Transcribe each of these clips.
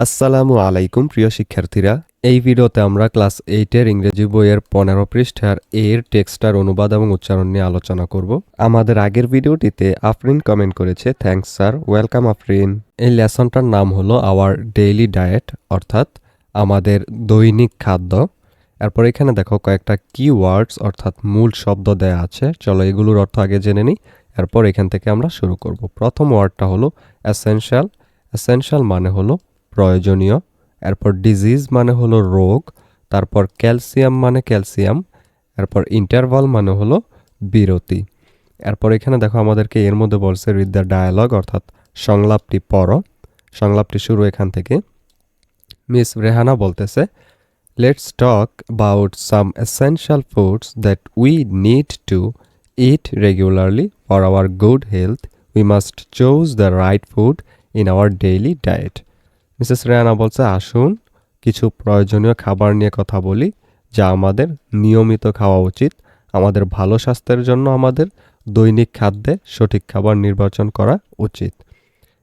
আসসালামু আলাইকুম, প্রিয় শিক্ষার্থীরা। এই ভিডিওতে আমরা ক্লাস এইটের ইংরেজি বইয়ের পনেরো পৃষ্ঠার এর টেক্সটার অনুবাদ এবং উচ্চারণ নিয়ে আলোচনা করব। আমাদের আগের ভিডিওটিতে আফরিন কমেন্ট করেছে থ্যাঙ্কস স্যার ওয়েলকাম আফরিন. এই লেসনটার নাম হলো আওয়ার ডেইলি ডায়েট অর্থাৎ আমাদের দৈনিক খাদ্য। এরপর এখানে দেখো কয়েকটা কিওয়ার্ডস অর্থাৎ মূল শব্দ দেয়া আছে। চলো এগুলোর অর্থ আগে জেনে নিই। এরপর এখান থেকে আমরা শুরু করব। প্রথম ওয়ার্ডটা হলো অ্যাসেনশিয়াল অ্যাসেনশিয়াল মানে হলো প্রয়োজনীয়। এরপর ডিজিজ মানে হলো রোগ, তারপর ক্যালসিয়াম মানে ক্যালসিয়াম এরপর ইন্টারভাল মানে হলো বিরতি। এরপর এখানে দেখো আমাদেরকে এর মধ্যে বলছে রিড দ্য ডায়ালগ অর্থাৎ সংলাপটি পড়ো। সংলাপটি শুরু এখান থেকে। মিস রেহানা বলতেছে let's talk about some essential foods that we need to eat regularly for our good health we must choose the right food in our daily diet Mrs Reyana বলছে, আসুন, কিছু প্রয়োজনীয় খাবার নিয়ে কথা বলি, যা আমাদের নিয়মিত খাওয়া উচিত। আমাদের ভালো স্বাস্থ্যের জন্য আমাদের দৈনিক খাদ্যে সঠিক খাবার নির্বাচন করা উচিত।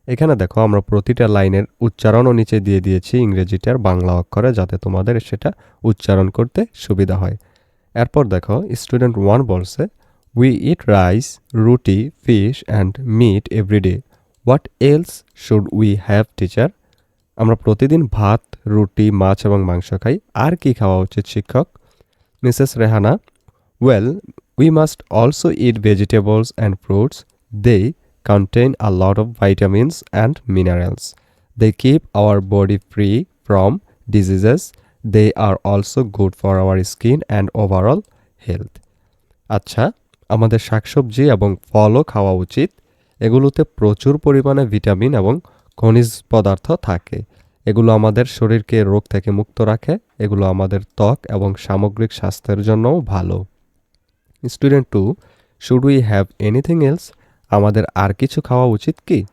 এখানে দেখো, আমরা প্রতিটা লাইনের উচ্চারণও নিচে দিয়ে দিয়েছি ইংরেজিটার বাংলা অক্ষরে, যাতে তোমাদের সেটা উচ্চারণ করতে সুবিধা হয়। এরপর দেখো, স্টুডেন্ট ওয়ান বলছে we eat rice roti fish and meat every day what else should we have teacher আমরা প্রতিদিন ভাত, রুটি, মাছ এবং মাংস খাই। আর কি খাওয়া উচিত, শিক্ষক? Mrs Rehana well we must also eat vegetables and fruits they contain a lot of vitamins and minerals they keep our body free from diseases they are also good for our skin and overall health আচ্ছা আমাদের শাকসবজি এবং ফলও খাওয়া উচিত। এগুলোতে প্রচুর পরিমাণে ভিটামিন এবং খনিজ পদার্থ থাকে। এগুলো আমাদের শরীরকে রোগ থেকে মুক্ত রাখে। এগুলো আমাদের ত্বক এবং সামগ্রিক স্বাস্থ্যের জন্যও ভালো। Student two, should we have anything else? আমাদের আর কিছু খাওয়া উচিত কি?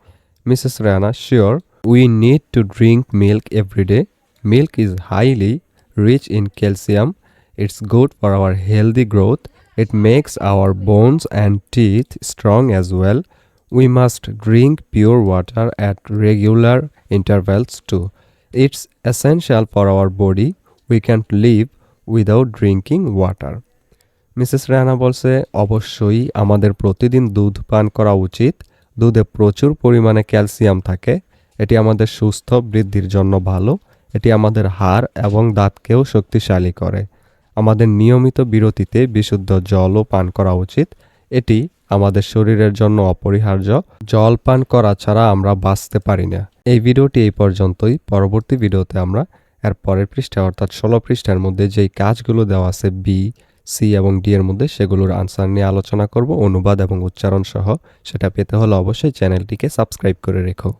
Mrs Rana, sure, we need to drink milk every day milk is highly rich in calcium. It's good for our healthy growth. It makes our bones and teeth strong as well. We must drink pure water at regular intervals too it's essential for our body we can't live without drinking water Mrs Rana বলছে, অবশ্যই আমাদের প্রতিদিন দুধ পান করা উচিত। দুধে প্রচুর পরিমাণে ক্যালসিয়াম থাকে। এটি আমাদের সুস্থ বৃদ্ধির জন্য ভালো। এটি আমাদের হাড় এবং দাঁতকেও শক্তিশালী করে। আমাদের নিয়মিত বিরতিতে বিশুদ্ধ জলও পান করা উচিত। এটি আমাদের শরীরের জন্য অপরিহার্য। জল পান করা ছাড়া আমরা বাঁচতে পারি না। এই ভিডিওটি এই পর্যন্তই। পরবর্তী ভিডিওতে আমরা এর পরের পৃষ্ঠা অর্থাৎ ষোলো পৃষ্ঠার মধ্যে যেই কাজগুলো দেওয়া আছে বি সি এবং ডি এর মধ্যে সেগুলোর আনসার নিয়ে আলোচনা করব। অনুবাদ এবং উচ্চারণ সহ সেটা পেতে হলে অবশ্যই চ্যানেলটিকে সাবস্ক্রাইব করে রেখো।